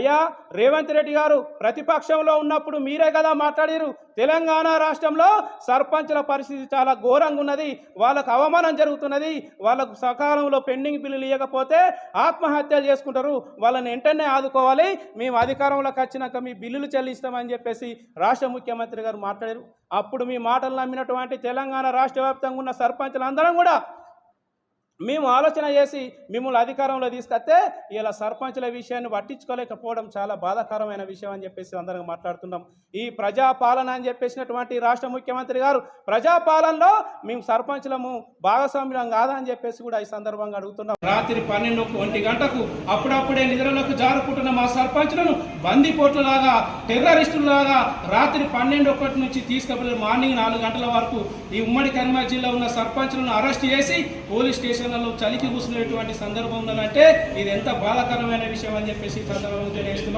అయ్యా రేవంత్ రెడ్డి గారు ప్రతిపక్షంలో ఉన్నప్పుడు మీరే కదా మాట్లాడారు. తెలంగాణ రాష్ట్రంలో సర్పంచుల పరిస్థితి చాలా ఘోరంగా ఉన్నది. వాళ్ళకు అవమానం జరుగుతున్నది. వాళ్ళకు సకాలంలో పెండింగ్ బిల్లులు ఇవ్వకపోతే ఆత్మహత్యలు చేసుకుంటారు. వాళ్ళని వెంటనే ఆదుకోవాలి. మేము అధికారంలోకి వచ్చినాక మీ బిల్లులు చెల్లిస్తామని చెప్పేసి రాష్ట్ర ముఖ్యమంత్రి గారు మాట్లాడారు. అప్పుడు మీ మాటలు నమ్మినటువంటి తెలంగాణ రాష్ట్ర వ్యాప్తంగా ఉన్న సర్పంచులందరం కూడా మేము ఆలోచన చేసి మిమ్మల్ని అధికారంలో తీసుకొస్తే ఇలా సర్పంచుల విషయాన్ని పట్టించుకోలేకపోవడం చాలా బాధాకరమైన విషయం అని చెప్పేసి అందరం మాట్లాడుతున్నాం. ఈ ప్రజాపాలన అని చెప్పేసినటువంటి రాష్ట్ర ముఖ్యమంత్రి గారు ప్రజాపాలనలో మేము సర్పంచులము భాగస్వామ్యం కాదా అని చెప్పేసి కూడా ఈ సందర్భంగా అడుగుతున్నాం. రాత్రి పన్నెండు ఒంటి గంటకు అప్పుడప్పుడే నిద్రలోకి జారుకుంటున్న మా సర్పంచులను బందిపోట్లలాగా టెర్రరిస్టులాగా రాత్రి పన్నెండు ఒకటి నుంచి తీసుకుపోయి మార్నింగ్ నాలుగు గంటల వరకు ఈ ఉమ్మడి కరీంనగర్ జిల్లా ఉన్న సర్పంచులను అరెస్ట్ చేసి పోలీస్ స్టేషన్ స్టేషన్లలో చలికి కూర్చునేటువంటి సందర్భం ఉందంటే ఇది ఎంత బాధాకరమైన విషయం అని చెప్పేసి సందర్భంగా తెలియజేస్తున్నాం.